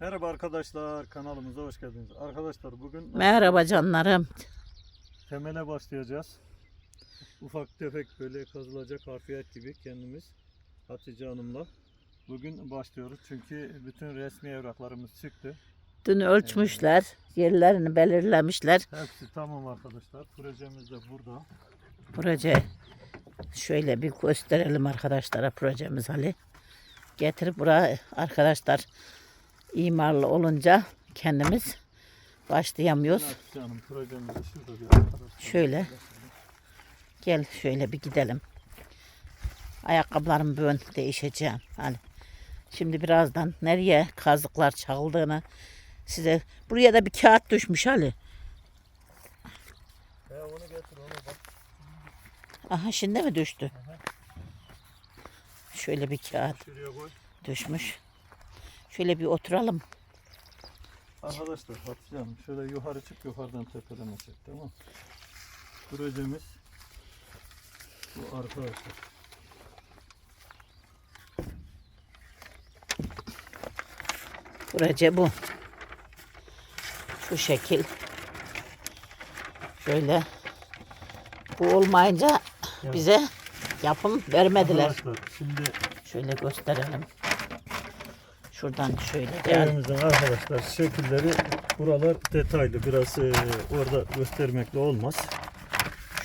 Merhaba arkadaşlar kanalımıza hoş geldiniz. Arkadaşlar bugün Merhaba canlarım. temele başlayacağız. Ufak tefek böyle kazılacak harfiyat gibi kendimiz Hatice Hanım'la. Bugün başlıyoruz çünkü bütün resmi evraklarımız çıktı. Dün ölçmüşler, yerlerini belirlemişler. Hepsi tamam arkadaşlar. Projemiz de burada. Proje şöyle bir gösterelim arkadaşlara projemiz Ali. Getirip buraya arkadaşlar imarlı olunca kendimiz başlayamıyoruz. Şöyle. Gel şöyle bir gidelim. Ayakkabılarımı bugün değişeceğim. Ali. Şimdi birazdan nereye kazıklar çakıldığını size buraya da bir kağıt düşmüş Ali. He onu getir onu bak. Aha şimdi mi düştü? Şöyle bir kağıt düşmüş. Şöyle bir oturalım. Arkadaşlar Hatice Hanım şöyle yukarı çık yukarıdan tepelemesek tamam. Projemiz bu arkadaşlar. Proje bu. Şu şekil. Şöyle. Bu olmayınca Evet. bize yapım vermediler. Arkadaşlar şimdi Şöyle gösterelim. Şuradan şöyle evimizin arkadaşlar şekilleri buralar detaylı biraz e, orada göstermekle olmaz.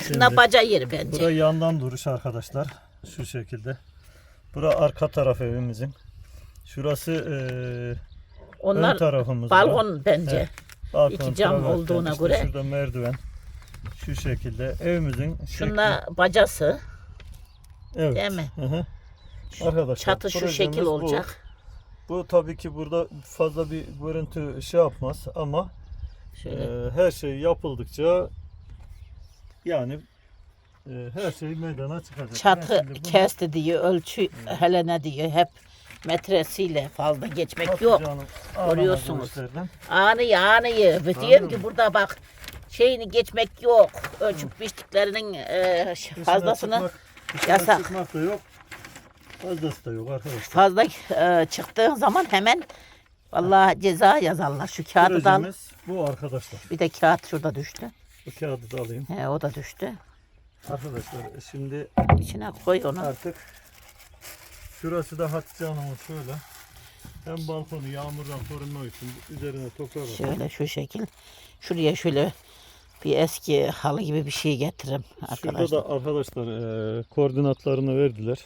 Şuna baca yeri bence. Bura yandan duruş arkadaşlar şu şekilde. Bura arka taraf evimizin. Şurası e, ön Onlar tarafımız. balkon bence. Evet. Balkon, İki cam olduğuna işte göre. Şurada merdiven. Şu şekilde evimizin şekli. Şunla bacası evet. değil mi? Hı hı. Arkadaşlar Çatı şu şekil olacak. Bu tabii ki burada fazla bir görüntü şey yapmaz ama Şöyle. e, her şey yapıldıkça yani e, her şey meydana çıkacak. Çatı şimdi bunu- kesti diyor, ölçü hele ne diyor hep metresiyle fazla geçmek yok. Hanım, ağlama Görüyorsunuz. Anı anıyı. Ve diyorum ki burada bak şeyini geçmek yok. Ölçüp biçtiklerinin e, Dışına fazlasını çıkmak, dışına yasak. çıkmak da yok. Fazlası da yok arkadaşlar. fazla e, çıktığın zaman hemen vallahi ceza yazarlar. Şu kağıdı da al. Bu arkadaşlar. Bir de kağıt şurada düştü. Bu kağıdı da alayım. He, o da düştü. Arkadaşlar şimdi İçine koy onu. artık şurası da Hatice Hanım'ın şöyle. Hem balkonu yağmurdan korunmak için üzerine toprak atalım. Şöyle şu şekil. Şuraya şöyle bir eski halı gibi bir şey getiririm Şurada arkadaşlar. da arkadaşlar e, koordinatlarını verdiler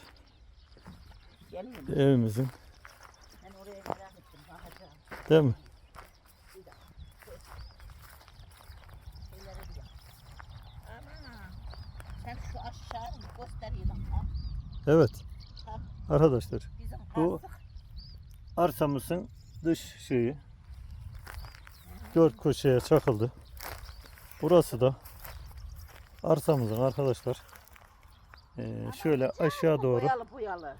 evimizin. Değil mi? Sen şu aşağı göstereyim ama. Evet. Tamam. Arkadaşlar Bizim Bu- arsamızın dış şeyi dört köşeye çakıldı. Burası da arsamızın arkadaşlar şöyle aşağı doğru. Boyalı boyalı.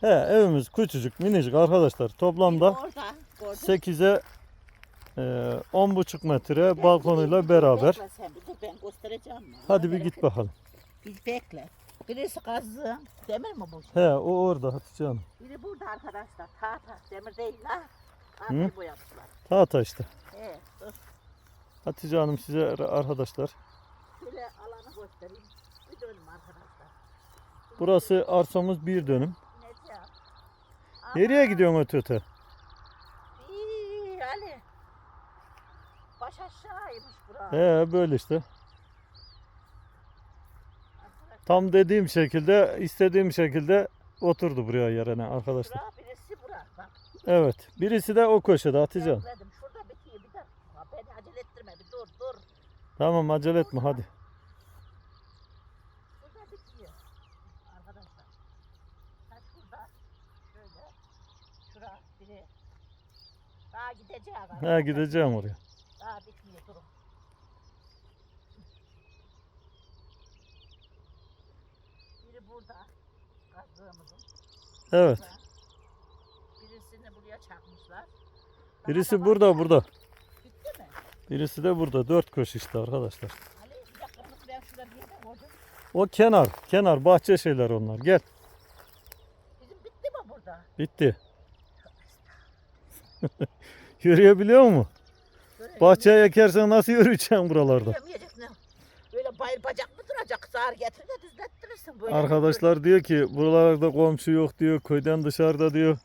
He evimiz küçücük minicik arkadaşlar. Toplamda Orada gördün. 8'e e, 10,5 metre balkonuyla beraber. Bekle sen bir dur ben göstereceğim. Hadi bir git bakalım. Bir bekle. Birisi kazı. Demir mi bu? He o orada Hatice Hanım. Biri burada arkadaşlar. Tahta. Demir değil la. Hı? Tahtayı boyamışlar. Tahta işte. He, dur. Hatice Hanım size arkadaşlar. Şöyle alanı göstereyim. Bir dönüm arkadaşlar. Burası arsamız bir dönüm. Nereye gidiyorsun öte? İyi Ali. Baş aşağıymış bura. He böyle işte. Tam dediğim şekilde, istediğim şekilde oturdu buraya yerine arkadaşlar. Bura birisi bura. Bak Evet. Birisi de o köşede Hatice Hanım. bekledim. Şurada bitiyor bir dakika. Beni acele ettirme bir dur dur. Tamam acele etme hadi. Şurada bitiyor. Arkadaşlar. Ha şurada. Şöyle. Şura biri. He arkadaşlar. gideceğim oraya. Daha bitmiyor durun. Biri burada. Kazdığımızın. Evet. Birisini buraya çakmışlar. Daha Birisi burada burada. Bitti mi? Birisi de burada. Dört köşe işte arkadaşlar. Ali bir dakika ben şurada bir koydum. O kenar. Kenar bahçe şeyler onlar. Gel. Bizim bitti mi burada? Bitti. Yürüyebiliyor mu? Bahçeye ekersen nasıl yürüyeceksin buralarda? Böyle bayır bacak mı duracak? Zar getir de düzlettirirsin. Böyle Arkadaşlar diyor ki buralarda komşu yok diyor. Köyden dışarıda diyor.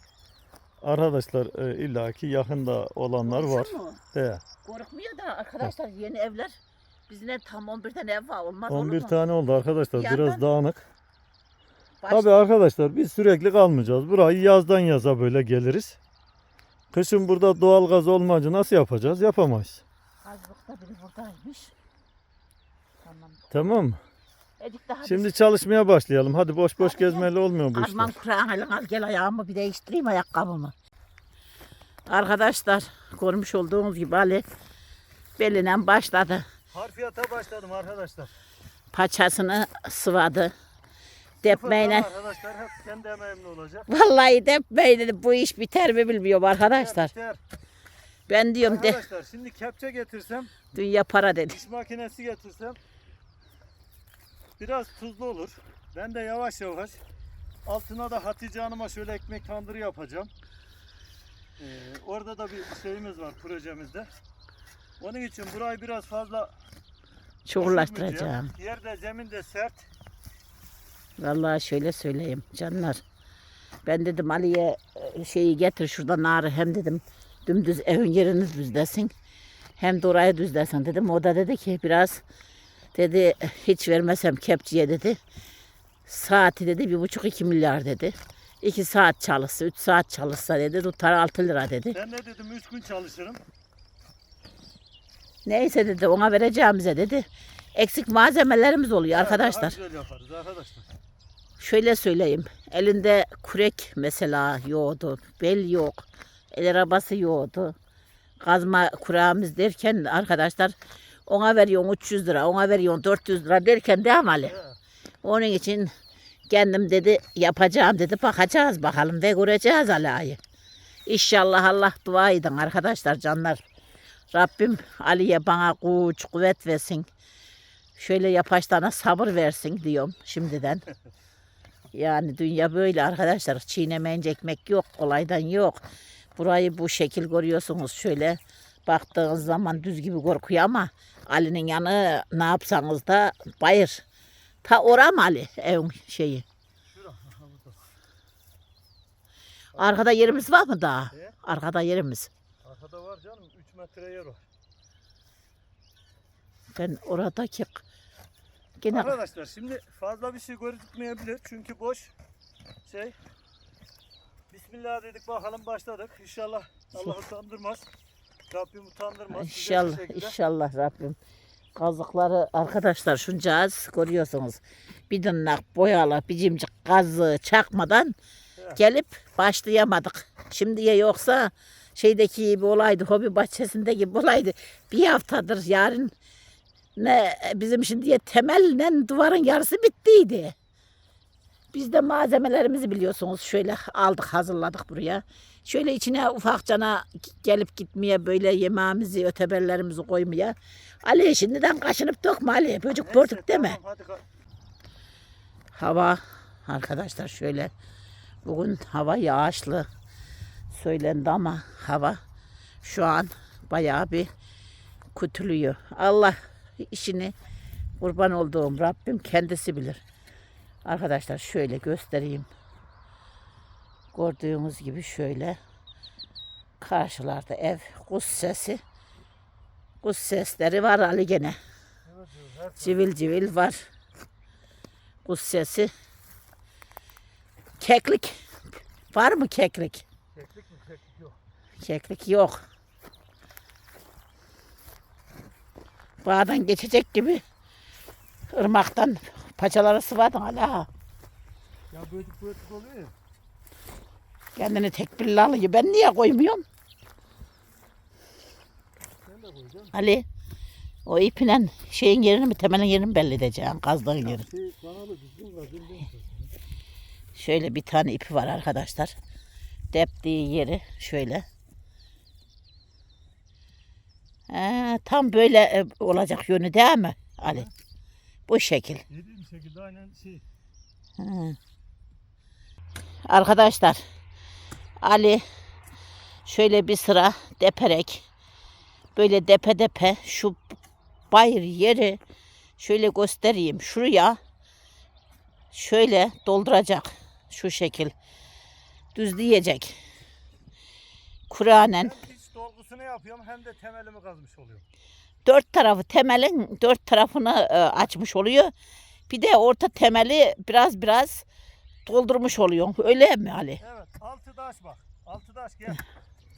Arkadaşlar e, illaki yakında olanlar var. Korksun mu? He. Korkmuyor da arkadaşlar yeni evler. Bizde tam 11 tane ev var olmaz olur 11 mu? tane oldu arkadaşlar. Bir Biraz yandan- dağınık. Baş- Tabii arkadaşlar biz sürekli kalmayacağız. Burayı yazdan yaza böyle geliriz. Kışın burada doğalgaz olmayınca nasıl yapacağız? Yapamayız. Azlıkta biri buradaymış. Tamam. Tamam mı? Edik daha Şimdi çalışmaya başlayalım. Hadi boş boş gezmeli olmuyor bu işler. Arman kurağın elin al gel ayağımı bir değiştireyim ayakkabımı. Arkadaşlar görmüş olduğunuz gibi Ali beline başladı. Harfiyata başladım arkadaşlar. Paçasını sıvadı. Depmeyle. Arkadaşlar hep kendi emeğimle olacak. Vallahi depmeyle bu iş biter mi bilmiyorum arkadaşlar. Biter. Ben diyorum de Arkadaşlar şimdi kepçe getirsem, dünya para dedi. iş makinesi getirsem biraz tuzlu olur. Ben de yavaş yavaş altına da Hatice Hanım'a şöyle ekmek tandırı yapacağım. Ee, orada da bir şeyimiz var projemizde. Onun için burayı biraz fazla düşürmeyeceğim. Yerde zemin de sert. Vallahi şöyle söyleyeyim canlar. Ben dedim Ali'ye e, şeyi getir şurada narı hem dedim dümdüz evin yerini düzlesin. Hem de orayı düzlesin dedim. O da dedi ki biraz dedi hiç vermesem kepçeye dedi. Saati dedi bir buçuk iki milyar dedi. İki saat çalışsa, üç saat çalışsa dedi tutar altı lira dedi. Ben ne dedim 3 gün çalışırım. Neyse dedi ona vereceğimize dedi. Eksik malzemelerimiz oluyor arkadaşlar. güzel yaparız arkadaşlar. Şöyle söyleyeyim. Elinde kurek mesela yoğdu. Bel yok. El arabası yoğdu. Kazma kurağımız derken arkadaşlar ona veriyorsun 300 lira, ona veriyorsun 400 lira derken devam Ali. Onun için kendim dedi yapacağım dedi. Bakacağız bakalım ve göreceğiz Ali'yi. İnşallah Allah dua edin arkadaşlar canlar. Rabbim Ali'ye bana güç, kuvvet versin. Şöyle yapaçlarına sabır versin diyorum şimdiden. Yani dünya böyle arkadaşlar. Çiğnemeyince ekmek yok, kolaydan yok. Burayı bu şekil görüyorsunuz şöyle. Baktığınız zaman düz gibi korkuyor ama Ali'nin yanı ne yapsanız da bayır. Ta ora mı Ali evin şeyi? Arkada yerimiz var mı daha? Arkada yerimiz. Arkada var canım 3 metre yer var. Ben oradaki gene Arkadaşlar şimdi fazla bir şey gözükmeyebilir çünkü boş şey. Bismillah dedik bakalım başladık. İnşallah Allah utandırmaz. Rabbim utandırmaz. İnşallah, inşallah Rabbim. Kazıkları arkadaşlar şuncağız görüyorsunuz. Bir dınnak boyalı bir cimcik kazığı çakmadan gelip başlayamadık. Şimdiye yoksa şeydeki gibi olaydı, hobi bahçesindeki gibi olaydı. Bir haftadır yarın ne bizim şimdiye temelle duvarın yarısı bittiydi. Biz de malzemelerimizi biliyorsunuz şöyle aldık hazırladık buraya. Şöyle içine ufakcana gelip gitmeye böyle yemeğimizi öteberlerimizi koymaya. Ali şimdiden kaşınıp dökme Ali. Böcük bördük deme. Hava arkadaşlar şöyle bugün hava yağışlı söylendi ama hava şu an bayağı bir kötülüyor. Allah işini kurban olduğum Rabbim kendisi bilir. Arkadaşlar şöyle göstereyim. Gördüğünüz gibi şöyle karşılarda ev kuş sesi kuş sesleri var Ali gene. Civil civil var. Kuş sesi. Keklik. Var mı keklik? Keklik mi keklik yok. Keklik yok. Bağdan geçecek gibi ırmaktan paçaları sıvadın hala. Ya böcük böcük oluyor ya. Kendini tekbirli alıyor. Ben niye koymuyorum? Sen de koyacaksın. Ali o iple şeyin yerini mi temelin yerini belli edeceksin kazdığın yeri. Şey. Şöyle bir tane ipi var arkadaşlar. Deptiği yeri şöyle. Ee, tam böyle e, olacak yönü değil mi Ali? Bu şekil. Dediğim şekilde aynen şey. Hı. Arkadaşlar Ali Şöyle bir sıra deperek böyle depe depe şu bayır yeri şöyle göstereyim. Şuraya şöyle dolduracak şu şekil. Düzleyecek. Kur'anen Dolgusunu yapıyorum hem de temelimi kazmış oluyorum. dört tarafı temelin dört tarafını e, açmış oluyor. Bir de orta temeli biraz biraz doldurmuş oluyor. Öyle mi Ali? Evet altı taş bak. Altı taş gel.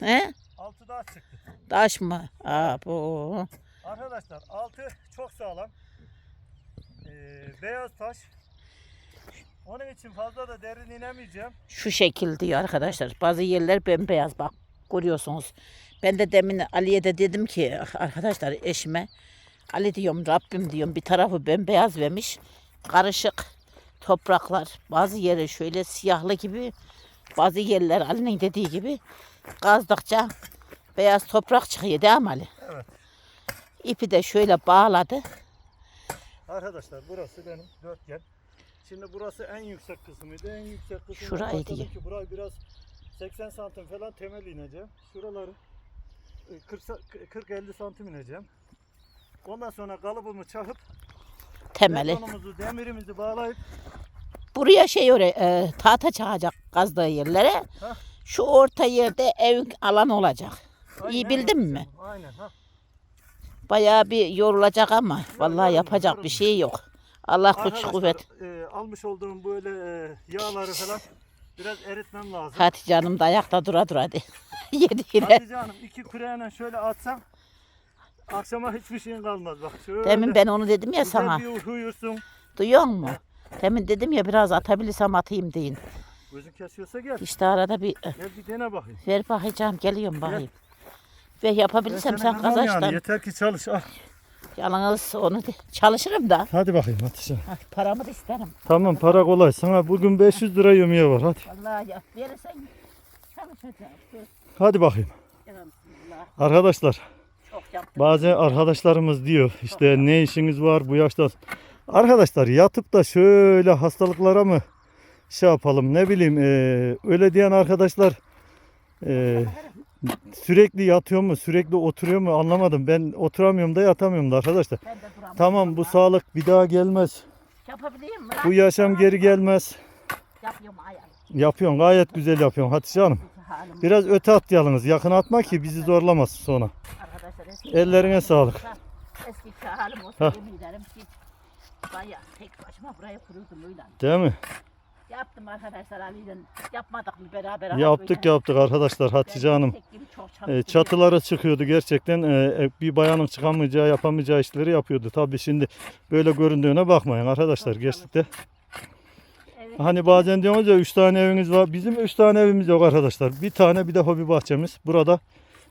He? altı taş çıktı. Taş mı? Aa, bu. Arkadaşlar altı çok sağlam. Ee, beyaz taş. Onun için fazla da derin inemeyeceğim. Şu şekil diyor arkadaşlar. Bazı yerler bembeyaz bak görüyorsunuz. Ben de demin Ali'ye de dedim ki arkadaşlar eşime Ali diyorum Rabbim diyorum bir tarafı bembeyaz vermiş. Karışık topraklar. Bazı yeri şöyle siyahlı gibi. Bazı yerler Ali'nin dediği gibi kazdıkça beyaz toprak çıkıyor değil mi Ali? Evet. İpi de şöyle bağladı. Arkadaşlar burası benim dörtgen. Şimdi burası en yüksek kısmıydı. En yüksek kısmı. Şurayı diye. burayı biraz 80 santim falan temel ineceğim. Şuraları 40-50 santim ineceğim. Ondan sonra kalıbımı çakıp Temeli. betonumuzu, demirimizi bağlayıp Buraya şey öyle e, tahta çakacak kazdığı yerlere. Hah. Şu orta yerde evin alan olacak. İyi Aynen, bildin mi? Aynen. Ha. Bayağı bir yorulacak ama vallahi yorulma, yapacak bir şey yok. Allah güç kuvvet. e, almış olduğum böyle e, yağları falan biraz eritmem lazım. Hatice Hanım da ayakta dura dura hadi. Yedi yine. Hatice Hanım iki küreğine şöyle atsam akşama hiçbir şeyin kalmaz bak. Şöyle Demin ben onu dedim ya güzel sana. bir uyursun. Duyuyor musun? Demin dedim ya biraz atabilirsem atayım deyin. Gözün kesiyorsa gel. İşte arada bir Gel bir dene bakayım. ver bakacağım geliyorum bakayım. Ve Ben yapabilirsem seni sen kırmam kazançtan. yani, Yeter ki çalış. Al. Yalnız onu çalışırım da. Hadi bakayım Hatice. Ha, Paramı da isterim. Tamam para kolay. Sana bugün 500 lira yemeği var. Hadi. Vallahi ya verirsen çalışacağım. Hadi bakayım. Arkadaşlar bazı arkadaşlarımız diyor işte ne işiniz var bu yaşta. Arkadaşlar yatıp da şöyle hastalıklara mı şey yapalım ne bileyim eee, öyle diyen arkadaşlar eee, sürekli yatıyor mu sürekli oturuyor mu anlamadım. Ben oturamıyorum da yatamıyorum da arkadaşlar. Ben de duramam. Tamam bu sağlık bir daha gelmez. Yapabileyim mi? Bu yaşam geri gelmez. Yapıyorum ayağım. Yapıyorsun gayet güzel yapıyorsun Hatice Hanım. Halim. Biraz öte at yalnız yakın atma ki bizi zorlamasın sonra. Arkadaşlar eski Ellerine sağlık. Eski halim olsa yemin ederim ki bayağı tek başıma buraya kururdum öyle. Değil mi? Yaptım arkadaşlar Ali'yle. Yapmadık mı beraber? Yaptık yaptık arkadaşlar Hatice Hanım. E, çatılara çıkıyordu gerçekten e, bir bayanın çıkamayacağı yapamayacağı işleri yapıyordu. Tabii şimdi böyle göründüğüne bakmayın arkadaşlar gerçekten. Evet. Hani bazen diyoruz ya 3 tane eviniz var. Bizim 3 tane evimiz yok arkadaşlar. Bir tane bir de hobi bahçemiz. Burada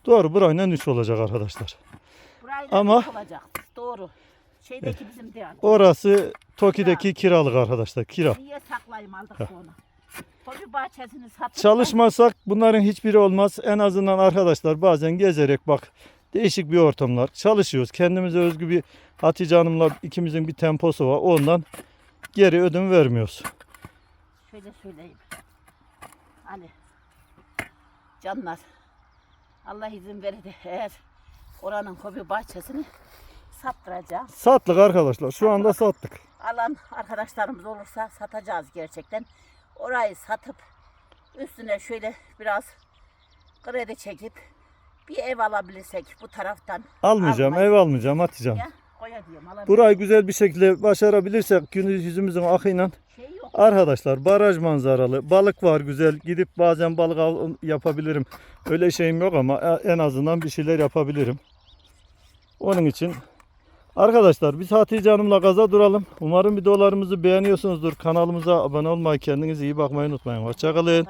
doğru burayla 3 olacak arkadaşlar. Burayla ama olacak. Doğru. Şeydeki bizim değil. Orası Toki'deki kiralık arkadaşlar kira. Niye saklayayım aldık onu? Hobi bahçesini satıp Çalışmasak bunların hiçbiri olmaz. En azından arkadaşlar bazen gezerek bak değişik bir ortamlar. Çalışıyoruz. Kendimize özgü bir Hatice Hanım'la ikimizin bir temposu var. Ondan geri ödün vermiyoruz. Şöyle söyleyeyim. Ali. Canlar. Allah izin verir de eğer oranın hobi bahçesini sattıracağım. Sattık arkadaşlar. Şu anda sattık. Alan arkadaşlarımız olursa satacağız gerçekten. Orayı satıp üstüne şöyle biraz kredi çekip bir ev alabilirsek bu taraftan Almayacağım. Almayı- Ev almayacağım Hatice'm. ya koya diyorum alabilirsek. Burayı güzel bir şekilde başarabilirsek gün yüzümüzün akıyla Şey yok. arkadaşlar baraj manzaralı balık var güzel gidip bazen balık yapabilirim öyle şeyim yok ama e- en azından bir şeyler yapabilirim onun için arkadaşlar biz Hatice Hanım'la gaza duralım. Umarım videolarımızı beğeniyorsunuzdur. Kanalımıza abone olmayı kendinize iyi bakmayı unutmayın. Hoşçakalın.